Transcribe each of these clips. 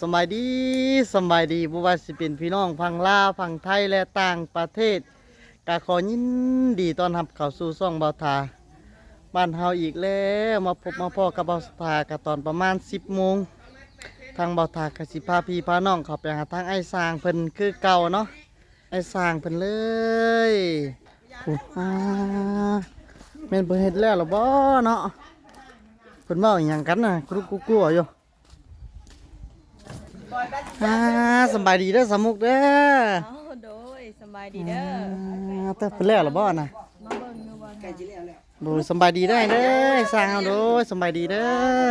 สบายดีสบายดีบ่ว่าสิเป็นพี่น้องพังลาวพังไทยและต่างประเทศกาขอยินดีต้อนรับเข้าสู่ช่องเบาทาบ้านเฮาอีกแล้วมาพบมาพ่อกับเบาทากะตอนประมาณ 10โมงทางเบาทากสิพาพี่พาน้องเข้าไปหาทางไอ้สร้างเพิ่นคือเก่าเนาะไอ้สร้างเพิ่นเลยโอ้อ่าแม่นเพิ่นเฮ็ดแล้วหรอบ่เนาะเพิ่นเว้าอีหยังกันน่ะกรุกกลัวๆอยู่ อ่าสำบายดีเด้อสามุกเด้อเอาโดยสำบายดีเด้ออ่าแต่เพิ่นแล้วเหรอบ่น่ะมาเบิ่งอยู่บ่ไก่จิแล้วแล้วโดยสำบายดีได้อเด้อสร้างเอาโดยสำบายดีเด้อ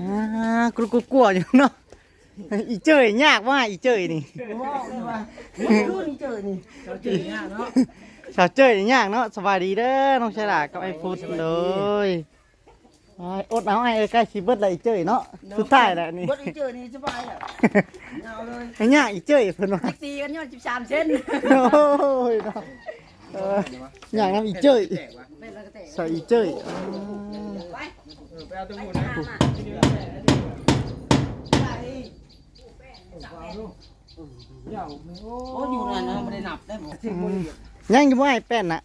อ่ากลัวกลัวๆอยู่เนาะอีเจ้ยยากว่าอีเจ้ยนี่รุ่นเจอนี่สาวเจ้ยยากเนาะสบายดีเด้อน้องฉลาดกับไอ้ฟุตเลยไอ้อดเอาไอ้ใกล้ชีเบิดเลยอีเจ้ยเนาะสุดท้ายแหละนี่บดอีเจอนี่สบายอะเอาเลยไอ้ยากอีเจ้ยเพิ่นว่าตีกันยอด13เซนโอ้ยเนาะเอออย่างนั้นอีเจ้ยแม่นแล้วก็แตกใส่อีเจ้ยไปเอาตัวหมูนะโอ้อยู่นั่นนะไม่ได้นับได้หมดยังอยู่บ่ไอ้แป้นน่ะ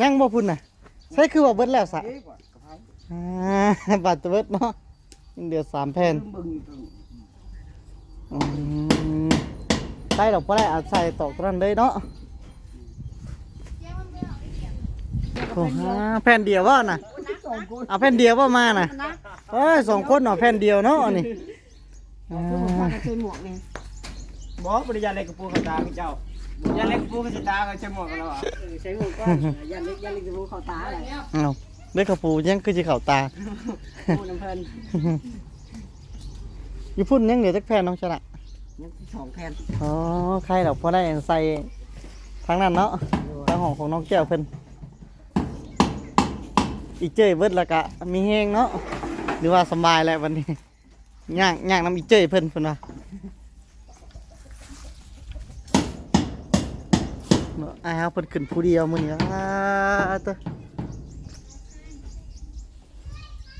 ยังบ่พุ่นน่ะใช่คือว่าเบิดแล้วสะ อ่าบัตรเบิดเนาะยังเหลือสามแผ่นบึงอืมใส่ดอกบ่ได้เอาใส่ตอกตรงนั้นเลยเนาะโอ้ฮะแผ่นเดียวว่าน่ะสองคนเอาแผ่นเดียวว่ามาน่ะเอ้ยสองคนเนาะแผ่นเดียวเนาะนี่อ่าใส่หมวกนี่บอกปริญญาเล็กกระปูกระตาพี่เจ้าปริญญาเล็กกระปูกระตาเขาใช้หมวกกันแล้วอะใส่หมวกก็ยันเล็กยันเล็กจะรู้เข้าตาอะไรเอา เล็กกระปูยังคือสิเข้าตาพูดน้ำเพลินอยู่พุ่นยังเหลือจักแผ่นน้องชนะยังสองแผ่นอ๋อใครดอกพอได้ใส่ทางนั้นเนาะทางของของน้องแก้วเพิ่นอีเจ้ยเบิดแล้วก็มีแห้งเนาะหรือว่าสำบายแล้ววันนี้ย่างย่างน้ำอีเจ้ยเพิ่นเพิ่นว่าเนาะอ้าวเพิ่นขึ้นผู้เดียวมื้อนี้อ้าเต้อ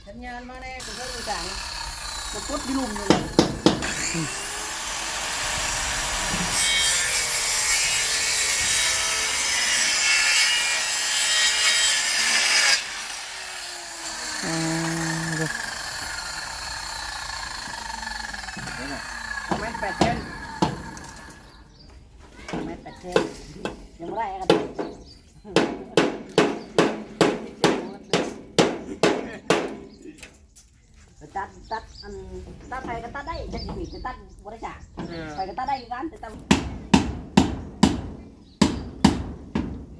สัญญานมาแน่กูก็รู้จักจะพุดที่ลุมเลย อ่าเด้อ แม่แปดเส้นแม่แปดเส้นยังไม่ได้กันตัดตัดอันตัดไปก็ตัดได้จะกี่จะตัดบริจาคไปก็ตัดได้กันแต่ตัด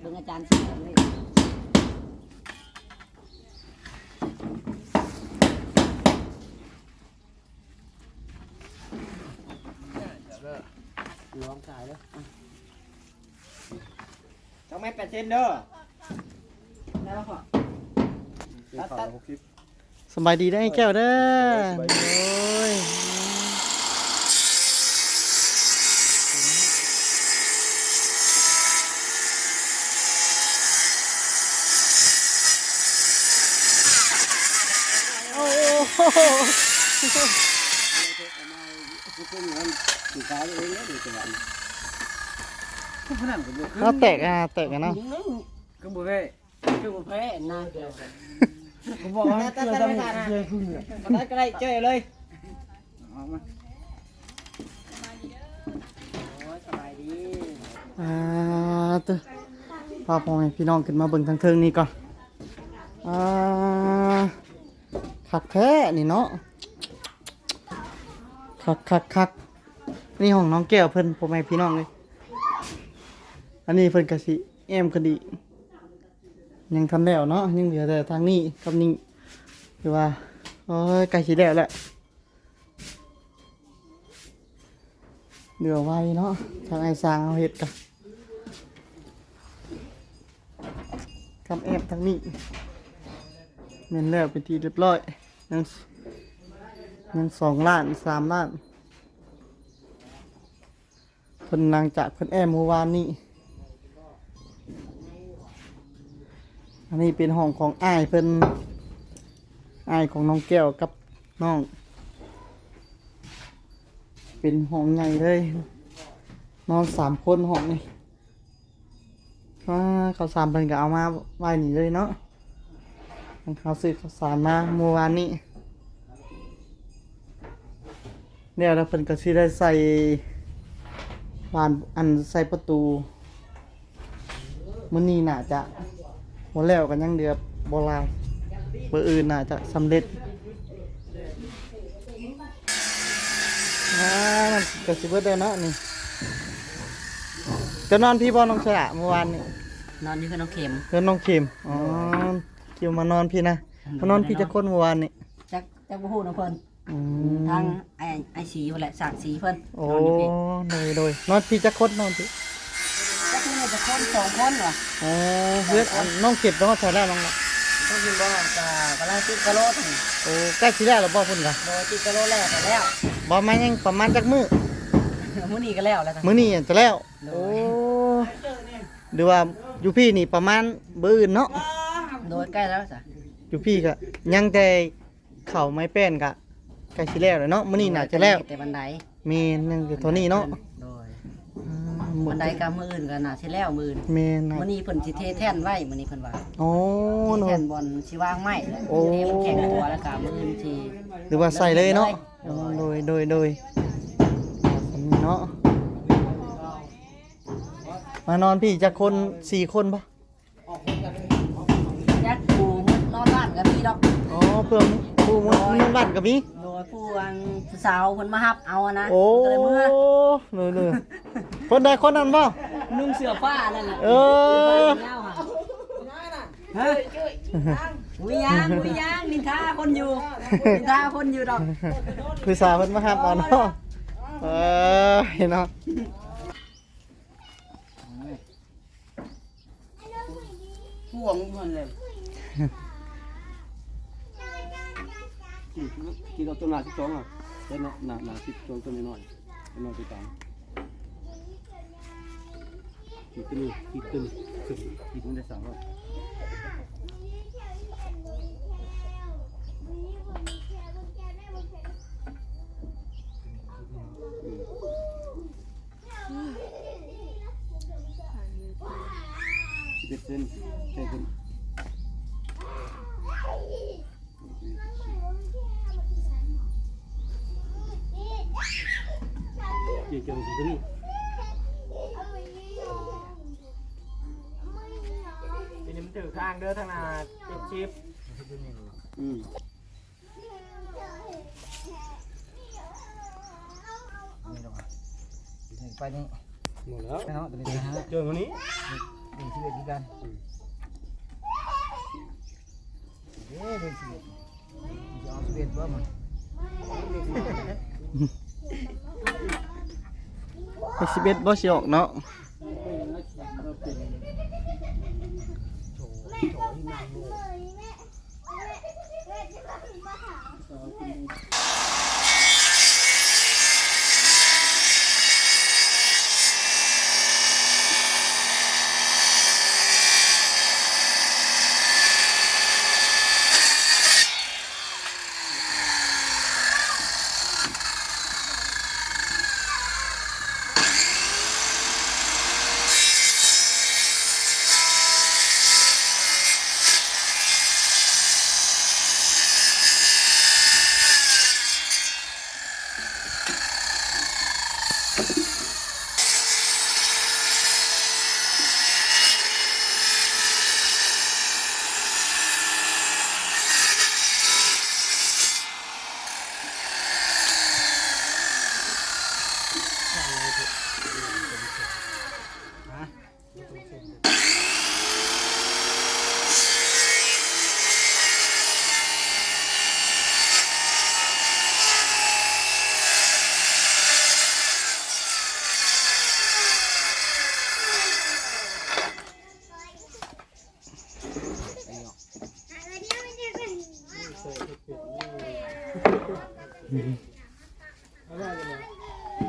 เบิ่งอาจารย์สิเลย รวมสายเลยต้องไม่แปดเซนเด้อได้ป่ะพ่อตัดตัด สบายดีได้อแก้วเด้อโอ้ย คือพวกนี้สีขาวเองเนี่ยดีจังหวะพนันกับบุกเราแตกอะแตกอะเนาะคือบุกเฮ้ยคือบุฟเฟ่นะผมบอกว่าตัดตัดไม่ขาดนะตัดก็ได้เจ้ยเลยออกมาโอ้ยสบายดีอ่าเตัวพาพ่อแม่พี่น้องขึ้นมาเบิ่งทางเทิงนี่ก่อนอ่าคักแท้นี่เนาะ คักคักคักนี่ห้องน้องแก้วเพิ่นพ่อแม่พี่น้องเลยอันนี้เพิ่นกะสิแอมกันดียังทันแล้วเนาะยังเหลือแต่ทางนี้กับนี่คือว่าโอ้ยใกล้สิแล้วแหละเหลือไว้เนาะทางไอ้สางเอาเฮ็ดกันคำแอบทางนี้เมนแล้วเป็นทีเรียบร้อยยัง ยังสองล้านสามล้านเพิ่นหลังจากเพิ่นแอบเมื่อวานนี้ อันนี้เป็นห้องของอ้ายเพิ่นอ้ายของน้องแก้วกับน้อง เป็นห้องใหญ่เลย นอนสามคนห้องนี่ว่าเขาวสารเพิ่นก็เอามาไว้นี่เลยเนาะเขาซื้อข้าวสารมาเมื่อวานนี้ เนี่ยแล้วเพิ่นก็สิได้ใส่บานอันใส่ประตูมื้อนี้น่าจะบ่แล้วกันยังเดือบบ่หลายเบอร์อื่นน่าจะสำเร็จอ่ามันก็สิเบิดได้เนาะนี่จะนอนพี่บ่น้องสระเมื่อวานนี่นอนอยู่กับน้องเข็มเพื่อนน้องคิมอ๋อคิวมานอนพี่นะมานอนพี่จะคนเมื่อวานนี่จักจักบ่ฮู้นะเพิ่น อืมทางไอ้ไอ้สีเพิ่นแหละสากสีเพิ่นโอ้นอนอยู่พี่โดยโดยนอนพี่จะคนนอนพี่จักนี่จะคนสองคนว่ะอ๋อเพื่อนอันน้องเก็บน้องใส่แล้วน้องละต้องกินบ่ก็กำลังติดกะโหลดนี่โอ้ใกล้สิแล้วหรือบ่พุ่นกะโดยติดกะโหลแล้วก็แล้ว บ่มายังประมาณจักมื้อมื้อนี้ก็แล้วแล้วกันมื้อนี้จะแล้วโดยโอ้หรือว่าอยู่พี่นี่ประมาณเบอร์อื่นเนาะโดยใกล้แล้วจ้ะอยู่พี่ก็ยังแต่เข่าไม้แป้นกะ ใกล้สิแล้วเลยเนาะมื้อนี้น่าจะแล้วแต่บันไดเมนยังอยู่เท่านี้เนาะโดยอ่าหมบัดนไดกับมื้ออื่นก็น่าสิแล้วมื้ออื่นเมนนะมื้อนี้เพิ่นสิเทแท่นไว้มื้อนี้เพิ่นว่าโอ้เทเนาะ แท่นบอลสิวางไม้โอ้ ทีนี้มันแข็งตัวแล้วก็มื้ออื่นสิหรือว่าใส่เลยเนาะเลยอ๋อโดยโดยโดยสำนี้เนาะมานอนพี่จะคนสี่คนปะยักษ์ปูมุดนอนบ้านกับพี่ดอก อ๋อเพื่อนผู้มันมันบ้านกับมีโดย ผู้อันผู้สาวเพิ่นมาฮับเอาอะนะโอ้ก็เลยเมื่อเลยเลยคนใดคนนั้นปะนุ่งเสื้อผ้านั่นน่ะเออเงาค่ะฮะวุยยางวุยยางนินทาคนอยู่นินทาคนอยู่ดอกคือสาวเพิ่นมาหับเอาเนาะเออเห็นเนาะห่วงเพิ่นเลย กินเอาตัวหนาสิบสองอะเต้นหนาหนาสิบสองตัวน้อยต้นน้อยไปตามกินตัวนี้กินตัวนี้กินมันได้สามรอบสิบเอ็ดเซนแค่เซนเกี่ยวกับตัวนี้ ทีนี้มันถือข้างเด้อทางหนาติดชิปอืมไปนี่หมดแล้วไปเนาะตัวนี้นะฮะเจอคนนี้ดีชีวิตดีกันเด้อดีชีวิตจะเอาชีวิตบ่มันไปสิบเอ็ดบ่สิออกเนาะ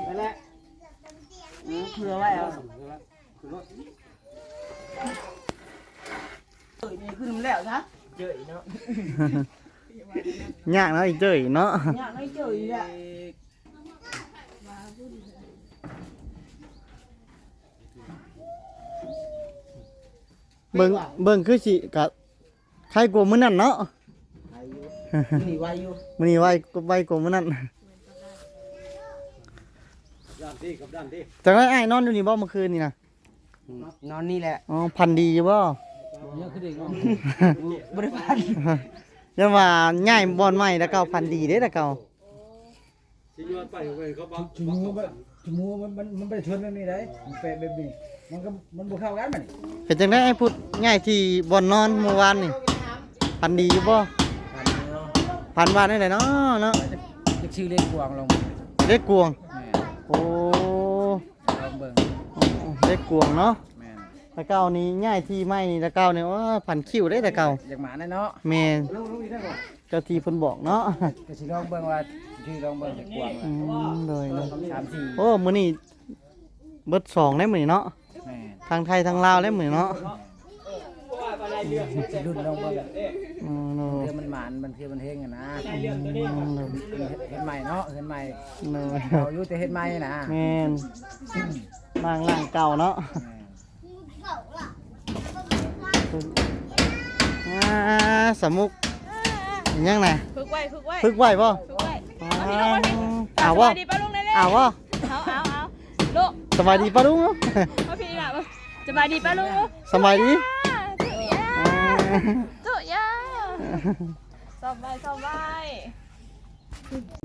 ไปแล้ว เผื่อไว้เอา ขึ้นมาแล้วนะเจอเนาะยากเนาะอีกเจ้ยเนาะอยากให้เจออีกอะเบิ่งเบิ่งคือสิกะใครกลัวมื้อนั้นเนาะไวอยู่นี่ไวอยู่มื้อนี้ไว้ไว้กลัวมื้อนั้นด้านที่กับด้านที่จังได๋อ้ายนอนอยู่นี่บ่เมื่อคืนนี่นะ นอนนี่แหละอ๋อพันดีอยู่บ่เยอะขึ้นอีกบริพันธ์ยังว่าย้ายบ่อนใหม่แล้วเก่าพันดีเด้แต่เก่าชิ้นยอดไปไปเขาบังจมูกมันจมูกมันมันมันไปชนแบบนี้ได้มันแปะแบบนี้มันก็มันบ่เข้ากันมันเป็นจังได๋ไอ้พูดย้ายที่บ่อนนอนเมื่อวานนี่พันดีอยู่บ่พันว่าได้เลยเนาะเนาะจะชื่อเล่นกวางลงเล็กกวงแม่โอ้ลองเบิ่ง เล็กกวงเนาะแม่แต่เก่านี่ย้ายที่ใหม่นี่แต่เก่านี่ว่าพันคิวได้แต่เก่าอยากหมาแน่เนาะแม่นเจ้าที่เพิ่นบอกเนาะก็สิลองเบิ่งว่าชื่อลองเบิ่งจากกวางอืมโดยโดยสามสี่โอ้มื้อนี้เบิดสองได้มื้อนี้เนาะแม่ทางไทยทางลาวได้มื้อนี้เนาะสิรุ่นลองเบิ่งอืมโดยเพื่อมันหมานมันเพื่อมันเฮงอะนะอืมโดยเฮ็ดใหม่เนาะเฮ็ดใหม่โดยเราอยู่แต่เฮ็ดใหม่นะแม่น ร่างร่างเก่าเนาะอ่าสมุกยังไงฝึกไว้ฝึกไว้พึกไหวบ่ฝึกไว้อ่าเอาอ้าวพี่บ่น้องมาดิป้าลุงเลยเลยอ้าวบ่เอาเอาเอาลูกสบายดีป้าลุงเนาะมาพี่ละสบายดีป้าลุงสบายดีจุยาอ่าจุยาสบายสบาย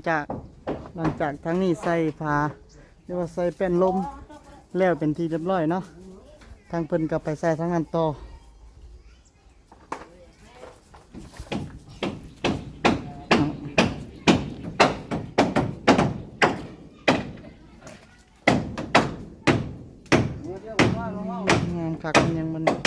จากหลังจากทั้งนี้ใส่ผ้าเรียกว่าใส่แป้นลม แล้วเป็นที่เรียบร้อยเนาะทางเพิ่นกับไปใส่ทางนั้นต่องานคักมันยังมัน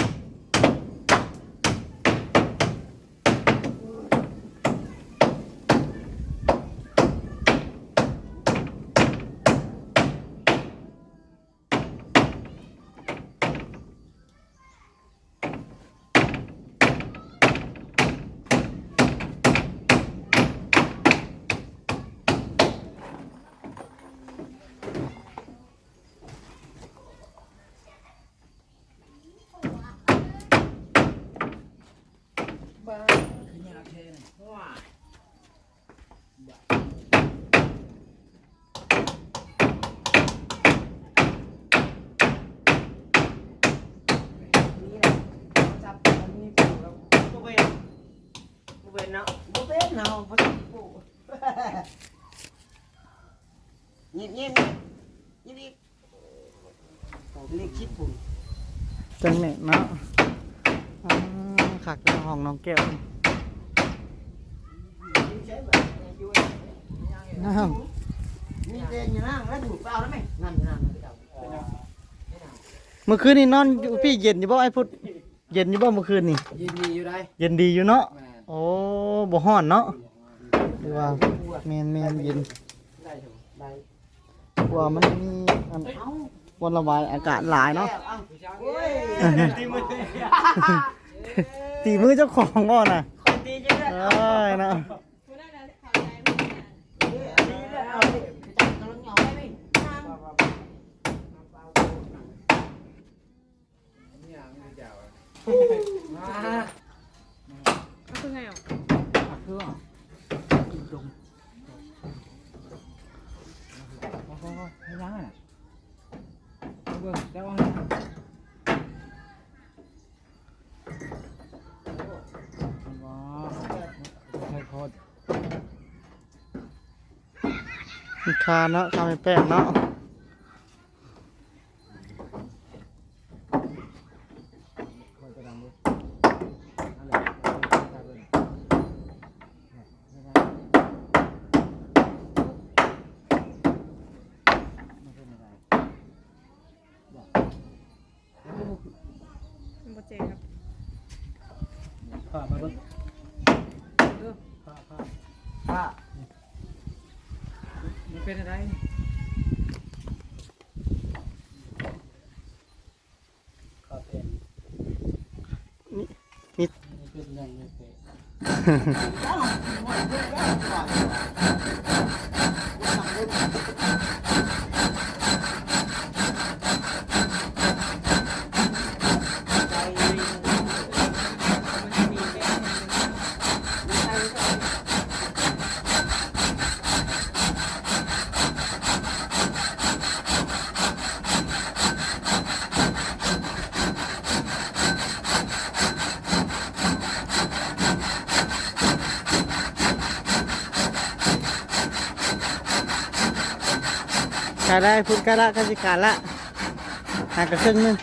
เป็นเนาะบ่เป็นเฮาบ่ต้องปลูกเงียบๆนี่นี่ต้องเรียกชิดปุ่นจังเนี่ยเนาะอ่าคักในห้องน้องแก้วน้าวมีเด่นอยู่นั่งแล้วถูกเปล่าแล้วไหมนั่นอยู่นั่นนะพี่เจ้าเมื่อคืนนี่นอนอยู่พี่เย็นอยู่บ่ไอ้พุทธเย็นอยู่บ่เมื่อคืนนี่ยินดีอยู่ได้เย็นดีอยู่เนาะแม่โอ้บ่ฮ้อนเนาะหรือว่าแม่นแม่นเย็นได้ถูกได้กว่ามันมีอันเอ้าวันระบายอากาศหลายเนาะเอ้าโอ้ยตีมือตีมือเจ้าของบ่น่ะดีจังเลยเอ้ยเนาะ ผักเครื่องโอ้โหให้ล้างอะเอาเบิ่งเดี๋ยวเอาให้ว้าวใช่โคตรมีคาเนาะคาไม่แป้งเนาะ โคตรกระดังเลยนั่นแหละเอาไปใส่เบิ่งไม่เป็นไร มันโปรเจครับ ผ้ามาเบิ่งเออผ้าผ้า ผ้ามันเป็นอะไรข้าเป็นนี่มันเป็นยังไงเป็น เขาได้พุ่นกะละก็สิขาดละหากระครึ่งนึง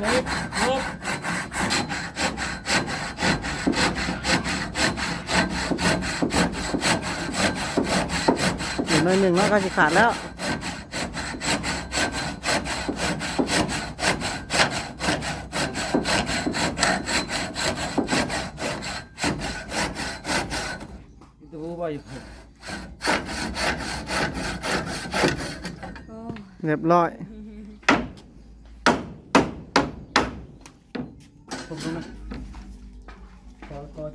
เล็กลบอีกหน่อยหนึ่งแล้วก็สิขาดแล้ว เรียบร้อยผมตรงนั้นกอดกอด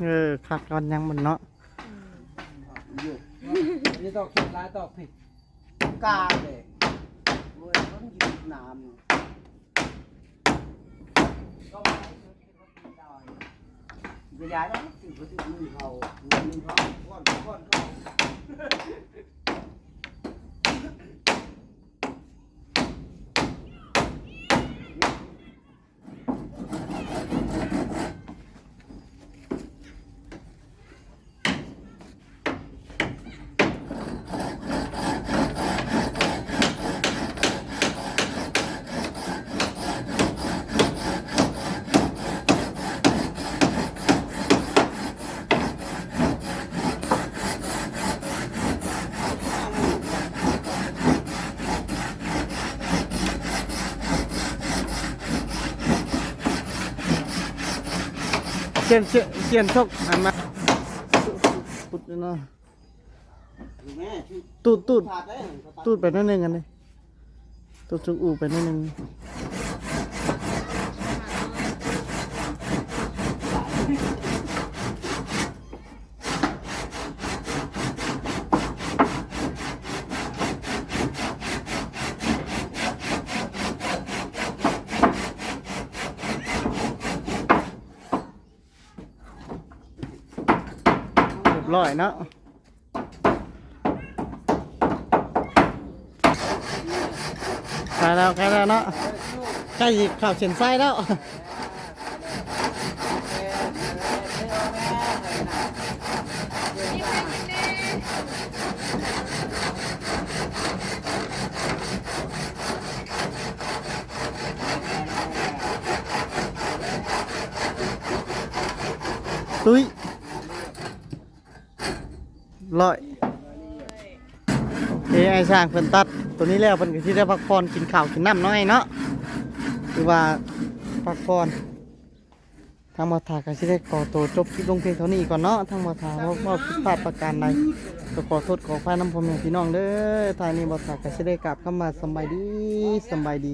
เออขาดก่อนยังมันเนาะอยู่นี่ตอกผิดลายตอกผิดกาเลยโอ้ยมันอยู่น้ำอยู่ ก็ไม่ได้ไม่ได้แล้วสิบสิบมือเขามือเขาก้อนก้อนเขียนเขียนเขียนชกอันมา ปุดเนาะแม่ชื่อตูดตูดขาดได้ตูดไปนิดนึงกันเลยตูดจุกอูไปนิดนึง อยเนาะใกล้แล้วใกล้แล้วเนาะใกล้สิเข่าวเฉียนไส้แล้วตุ้ย ลอยเอไอ้ช่างเพิ่นตัด ตัวนี้แล้วเพิ่นก็สิได้พักผ่อนกินข้าวกินน้ำน้อยเนาะคือว่าพักผ่อนทางมาถาก็สิได้ขอตัวจบคลิปลงเพียงเท่านี้ก่อนเนาะทางมาถาว่าว่าผิดพลาดประการใดก็ขอโทษขออภัยน้ำพ่อแม่พี่น้องเด้อทางนี้มาถาก็สิได้กลับเข้ามาสำบายดีสำบายดี